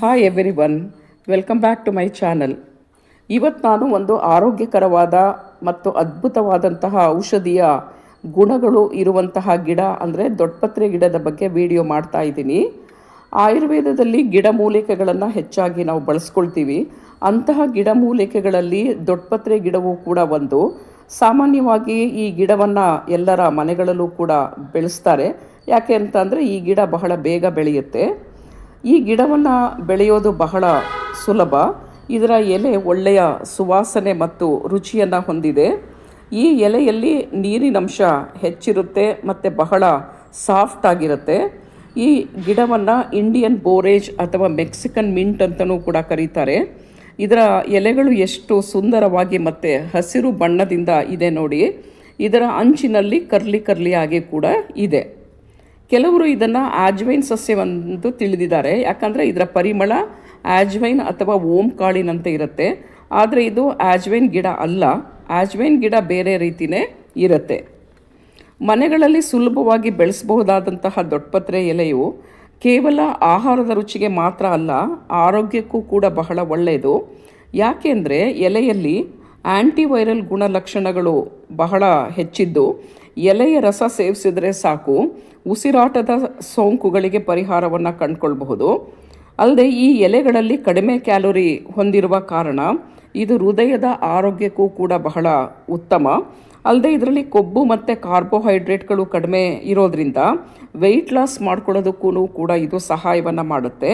Hi everyone welcome back to my channel ಇವತ್ತು ನಾನು ಒಂದು ಆರೋಗ್ಯಕರವಾದ ಮತ್ತು ಅದ್ಭುತವಾದಂತಹ ಔಷಧಿಯ ಗುಣಗಳು ಇರುವಂತಹ ಗಿಡ, ಅಂದರೆ ದೊಡ್ಡಪತ್ರೆ ಗಿಡದ ಬಗ್ಗೆ ವಿಡಿಯೋ ಮಾಡ್ತಾ ಇದ್ದೀನಿ. ಆಯುರ್ವೇದದಲ್ಲಿ ಗಿಡಮೂಲಿಕೆಗಳನ್ನು ಹೆಚ್ಚಾಗಿ ನಾವು ಬಳಸ್ಕೊಳ್ತೀವಿ. ಅಂತಹ ಗಿಡಮೂಲಿಕೆಗಳಲ್ಲಿ ದೊಡ್ಡಪತ್ರೆ ಗಿಡವೂ ಕೂಡ ಒಂದು. ಸಾಮಾನ್ಯವಾಗಿ ಈ ಗಿಡವನ್ನು ಎಲ್ಲರ ಮನೆಗಳಲ್ಲೂ ಕೂಡ ಬೆಳೆಸ್ತಾರೆ. ಯಾಕೆ ಅಂತಂದರೆ ಈ ಗಿಡ ಬಹಳ ಬೇಗ ಬೆಳೆಯುತ್ತೆ. ಈ ಗಿಡವನ್ನು ಬೆಳೆಯೋದು ಬಹಳ ಸುಲಭ. ಇದರ ಎಲೆ ಒಳ್ಳೆಯ ಸುವಾಸನೆ ಮತ್ತು ರುಚಿಯನ್ನು ಹೊಂದಿದೆ. ಈ ಎಲೆಯಲ್ಲಿ ನೀರಿನಂಶ ಹೆಚ್ಚಿರುತ್ತೆ ಮತ್ತು ಬಹಳ ಸಾಫ್ಟ್ ಆಗಿರುತ್ತೆ. ಈ ಗಿಡವನ್ನು ಇಂಡಿಯನ್ ಬೋರೇಜ್ ಅಥವಾ ಮೆಕ್ಸಿಕನ್ ಮಿಂಟ್ ಅಂತಲೂ ಕೂಡ ಕರೀತಾರೆ. ಇದರ ಎಲೆಗಳು ಎಷ್ಟು ಸುಂದರವಾಗಿ ಮತ್ತು ಹಸಿರು ಬಣ್ಣದಿಂದ ಇದೆ ನೋಡಿ. ಇದರ ಅಂಚಿನಲ್ಲಿ ಕರ್ಲಿ ಕರ್ಲಿಯಾಗಿ ಕೂಡ ಇದೆ. ಕೆಲವರು ಇದನ್ನು ಆಜ್ವೈನ್ ಸಸ್ಯವೆಂದು ತಿಳಿದಿದ್ದಾರೆ. ಯಾಕಂದರೆ ಇದರ ಪರಿಮಳ ಆಜ್ವೈನ್ ಅಥವಾ ಓಂ ಕಾಳಿನಂತೆ ಇರುತ್ತೆ. ಆದರೆ ಇದು ಆಜ್ವೈನ್ ಗಿಡ ಅಲ್ಲ. ಆಜ್ವೈನ್ ಗಿಡ ಬೇರೆ ರೀತಿಯೇ ಇರುತ್ತೆ. ಮನೆಗಳಲ್ಲಿ ಸುಲಭವಾಗಿ ಬೆಳೆಸಬಹುದಾದಂತಹ ದೊಡ್ಡಪತ್ರೆ ಎಲೆಯು ಕೇವಲ ಆಹಾರದ ರುಚಿಗೆ ಮಾತ್ರ ಅಲ್ಲ, ಆರೋಗ್ಯಕ್ಕೂ ಕೂಡ ಬಹಳ ಒಳ್ಳೆಯದು. ಯಾಕೆಂದರೆ ಎಲೆಯಲ್ಲಿ ಆ್ಯಂಟಿವೈರಲ್ ಗುಣಲಕ್ಷಣಗಳು ಬಹಳ ಹೆಚ್ಚಿದ್ದು. ಎಲೆಯ ರಸ ಸೇವಿಸಿದರೆ ಸಾಕು. ಉಸಿರಾಟದ ಸೋಂಕುಗಳಿಗೆ ಪರಿಹಾರವನ್ನು ಕಂಡುಕೊಳ್ಬಹುದು. ಅಲ್ಲದೆ ಈ ಎಲೆಗಳಲ್ಲಿ ಕಡಿಮೆ ಕ್ಯಾಲೋರಿ ಹೊಂದಿರುವ ಕಾರಣ ಇದು ಹೃದಯದ ಆರೋಗ್ಯಕ್ಕೂ ಕೂಡ ಬಹಳ ಉತ್ತಮ. ಅಲ್ಲದೆ ಇದರಲ್ಲಿ ಕೊಬ್ಬು ಮತ್ತು ಕಾರ್ಬೋಹೈಡ್ರೇಟ್ಗಳು ಕಡಿಮೆ ಇರೋದ್ರಿಂದ ವೆಯ್ಟ್ ಲಾಸ್ ಮಾಡ್ಕೊಳ್ಳೋದಕ್ಕೂ ಕೂಡ ಇದು ಸಹಾಯವನ್ನು ಮಾಡುತ್ತೆ.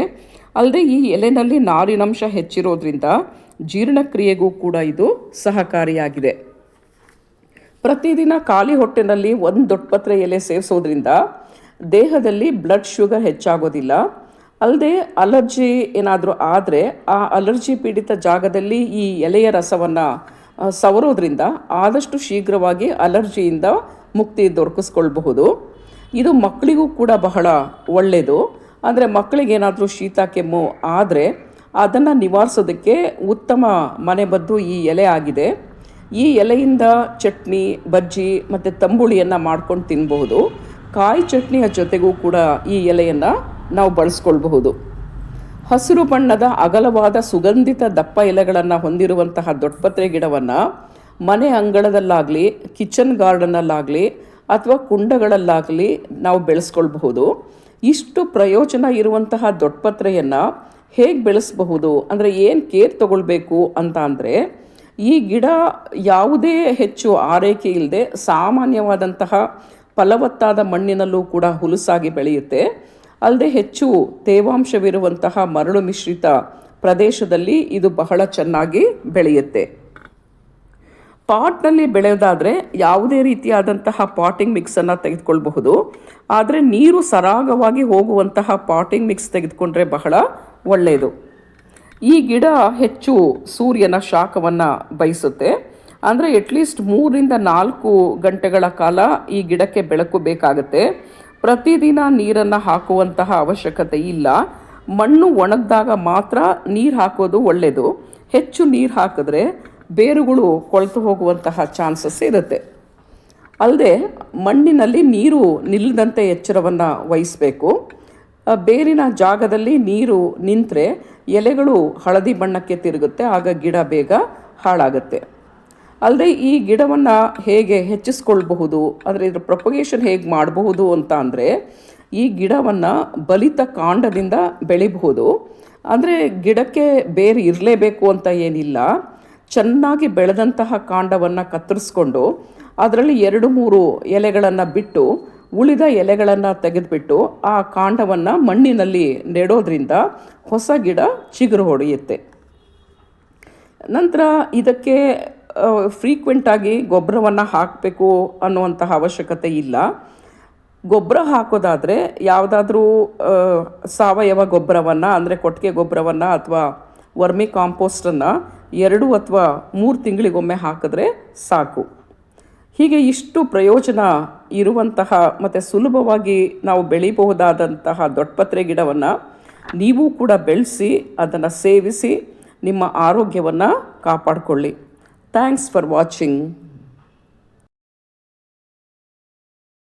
ಅಲ್ಲದೆ ಈ ಎಲೆನಲ್ಲಿ ನಾರಿನಂಶ ಹೆಚ್ಚಿರೋದ್ರಿಂದ ಜೀರ್ಣಕ್ರಿಯೆಗೂ ಕೂಡ ಇದು ಸಹಕಾರಿಯಾಗಿದೆ. ಪ್ರತಿದಿನ ಖಾಲಿ ಹೊಟ್ಟೆನಲ್ಲಿ ಒಂದು ದೊಡ್ಡಪತ್ರೆ ಎಲೆ ಸೇವಿಸೋದ್ರಿಂದ ದೇಹದಲ್ಲಿ ಬ್ಲಡ್ ಶುಗರ್ ಹೆಚ್ಚಾಗೋದಿಲ್ಲ. ಅಲ್ಲದೆ ಅಲರ್ಜಿ ಏನಾದರೂ ಆದರೆ ಆ ಅಲರ್ಜಿ ಪೀಡಿತ ಜಾಗದಲ್ಲಿ ಈ ಎಲೆಯ ರಸವನ್ನು ಸವರೋದ್ರಿಂದ ಆದಷ್ಟು ಶೀಘ್ರವಾಗಿ ಅಲರ್ಜಿಯಿಂದ ಮುಕ್ತಿ ದೊರಕಿಸ್ಕೊಳ್ಬಹುದು. ಇದು ಮಕ್ಕಳಿಗೂ ಕೂಡ ಬಹಳ ಒಳ್ಳೆಯದು ಅಂದರೆ ಮಕ್ಕಳಿಗೇನಾದರೂ ಶೀತ, ಕೆಮ್ಮು ಆದರೆ ಅದನ್ನು ನಿವಾರಿಸೋದಕ್ಕೆ ಉತ್ತಮ ಮನೆಮದ್ದು ಈ ಎಲೆ ಆಗಿದೆ. ಈ ಎಲೆಯಿಂದ ಚಟ್ನಿ, ಬಜ್ಜಿ ಮತ್ತು ತಂಬುಳಿಯನ್ನು ಮಾಡ್ಕೊಂಡು ತಿನ್ನಬಹುದು ಕಾಯಿ ಚಟ್ನಿಯ ಜೊತೆಗೂ ಕೂಡ ಈ ಎಲೆಯನ್ನು ನಾವು ಬಳಸ್ಕೊಳ್ಬಹುದು. ಹಸಿರು ಬಣ್ಣದ ಅಗಲವಾದ ಸುಗಂಧಿತ ದಪ್ಪ ಎಲೆಗಳನ್ನು ಹೊಂದಿರುವಂತಹ ದೊಡ್ಡಪತ್ರೆ ಗಿಡವನ್ನು ಮನೆ ಅಂಗಳದಲ್ಲಾಗಲಿ, ಕಿಚನ್ ಗಾರ್ಡನಲ್ಲಾಗಲಿ ಅಥವಾ ಕುಂಡಗಳಲ್ಲಾಗಲಿ ನಾವು ಬೆಳೆಸ್ಕೊಳ್ಬಹುದು. ಇಷ್ಟು ಪ್ರಯೋಜನ ಇರುವಂತಹ ದೊಡ್ಡಪತ್ರೆಯನ್ನು ಹೇಗೆ ಬೆಳೆಸಬಹುದು, ಅಂದರೆ ಏನು ಕೇರ್ ತಗೊಳ್ಬೇಕು ಅಂತ ಅಂದರೆ ಈ ಗಿಡ ಯಾವುದೇ ಹೆಚ್ಚು ಆರೈಕೆ ಇಲ್ಲದೆ ಸಾಮಾನ್ಯವಾದಂತಹ ಫಲವತ್ತಾದ ಮಣ್ಣಿನಲ್ಲೂ ಕೂಡ ಹುಲುಸಾಗಿ ಬೆಳೆಯುತ್ತೆ. ಅಲ್ಲದೆ ಹೆಚ್ಚು ತೇವಾಂಶವಿರುವಂತಹ ಮರಳು ಮಿಶ್ರಿತ ಪ್ರದೇಶದಲ್ಲಿ ಇದು ಬಹಳ ಚೆನ್ನಾಗಿ ಬೆಳೆಯುತ್ತೆ. ಪಾಟ್ನಲ್ಲಿ ಬೆಳೆಯೋದಾದರೆ ಯಾವುದೇ ರೀತಿಯಾದಂತಹ ಪಾಟಿಂಗ್ ಮಿಕ್ಸನ್ನು ತೆಗೆದುಕೊಳ್ಬಹುದು. ಆದರೆ ನೀರು ಸರಾಗವಾಗಿ ಹೋಗುವಂತಹ ಪಾಟಿಂಗ್ ಮಿಕ್ಸ್ ತೆಗೆದುಕೊಂಡ್ರೆ ಬಹಳ ಒಳ್ಳೆಯದು ಈ ಗಿಡ ಹೆಚ್ಚು ಸೂರ್ಯನ ಶಾಖವನ್ನು ಬಯಸುತ್ತೆ. ಅಂದರೆ ಅಟ್ಲೀಸ್ಟ್ ಮೂರಿಂದ ನಾಲ್ಕು ಗಂಟೆಗಳ ಕಾಲ ಈ ಗಿಡಕ್ಕೆ ಬೆಳಕು ಬೇಕಾಗುತ್ತೆ. ಪ್ರತಿದಿನ ನೀರನ್ನು ಹಾಕುವಂತಹ ಅವಶ್ಯಕತೆ ಇಲ್ಲ. ಮಣ್ಣು ಒಣಗಿದಾಗ ಮಾತ್ರ ನೀರು ಹಾಕೋದು ಒಳ್ಳೆಯದು ಹೆಚ್ಚು ನೀರು ಹಾಕಿದ್ರೆ ಬೇರುಗಳು ಕೊಳೆತು ಹೋಗುವಂತಹ ಚಾನ್ಸಸ್ ಇರುತ್ತೆ. ಅಲ್ಲದೆ ಮಣ್ಣಿನಲ್ಲಿ ನೀರು ನಿಲ್ಲದಂತೆ ಎಚ್ಚರವನ್ನು ವಹಿಸಬೇಕು. ಬೇರಿನ ಜಾಗದಲ್ಲಿ ನೀರು ನಿಂತರೆ ಎಲೆಗಳು ಹಳದಿ ಬಣ್ಣಕ್ಕೆ ತಿರುಗುತ್ತೆ, ಆಗ ಗಿಡ ಬೇಗ ಹಾಳಾಗುತ್ತೆ. ಅಲ್ಲದೆ ಈ ಗಿಡವನ್ನು ಹೇಗೆ ಹೆಚ್ಚಿಸ್ಕೊಳ್ಬಹುದು, ಅಂದರೆ ಇದರ ಪ್ರೊಪಗೇಷನ್ ಹೇಗೆ ಮಾಡಬಹುದು ಅಂತ ಅಂದರೆ, ಈ ಗಿಡವನ್ನು ಬಲಿತ ಕಾಂಡದಿಂದ ಬೆಳಿಬಹುದು. ಅಂದರೆ ಗಿಡಕ್ಕೆ ಬೇರೆ ಇರಲೇಬೇಕು ಅಂತ ಏನಿಲ್ಲ, ಚೆನ್ನಾಗಿ ಬೆಳೆದಂತಹ ಕಾಂಡವನ್ನು ಕತ್ತರಿಸ್ಕೊಂಡು, ಅದರಲ್ಲಿ ಎರಡು ಮೂರು ಎಲೆಗಳನ್ನು ಬಿಟ್ಟು ಉಳಿದ ಎಲೆಗಳನ್ನು ತೆಗೆದುಬಿಟ್ಟು ಆ ಕಾಂಡವನ್ನು ಮಣ್ಣಿನಲ್ಲಿ ನೆಡೋದ್ರಿಂದ ಹೊಸ ಗಿಡ ಚಿಗುರು ಹೊಡೆಯುತ್ತೆ. ನಂತರ ಇದಕ್ಕೆ ಫ್ರೀಕ್ವೆಂಟಾಗಿ ಗೊಬ್ಬರವನ್ನು ಹಾಕಬೇಕು ಅನ್ನುವಂತಹ ಅವಶ್ಯಕತೆ ಇಲ್ಲ. ಗೊಬ್ಬರ ಹಾಕೋದಾದರೆ ಯಾವುದಾದ್ರೂ ಸಾವಯವ ಗೊಬ್ಬರವನ್ನು, ಅಂದರೆ ಕೊಟ್ಟಿಗೆ ಗೊಬ್ಬರವನ್ನು ಅಥವಾ ವರ್ಮಿ ಕಾಂಪೋಸ್ಟನ್ನು ಎರಡು ಅಥವಾ ಮೂರು ತಿಂಗಳಿಗೊಮ್ಮೆ ಹಾಕಿದ್ರೆ ಸಾಕು. ಹೀಗೆ ಇಷ್ಟು ಪ್ರಯೋಜನ ಇರುವಂತಹ ಮತ್ತು ಸುಲಭವಾಗಿ ನಾವು ಬೆಳಿಬಹುದಾದಂತಹ ದೊಡ್ಡಪತ್ರೆ ಗಿಡವನ್ನು ನೀವು ಕೂಡ ಬೆಳೆಸಿ ಅದನ್ನು ಸೇವಿಸಿ ನಿಮ್ಮ ಆರೋಗ್ಯವನ್ನು ಕಾಪಾಡಿಕೊಳ್ಳಿ. Thanks for watching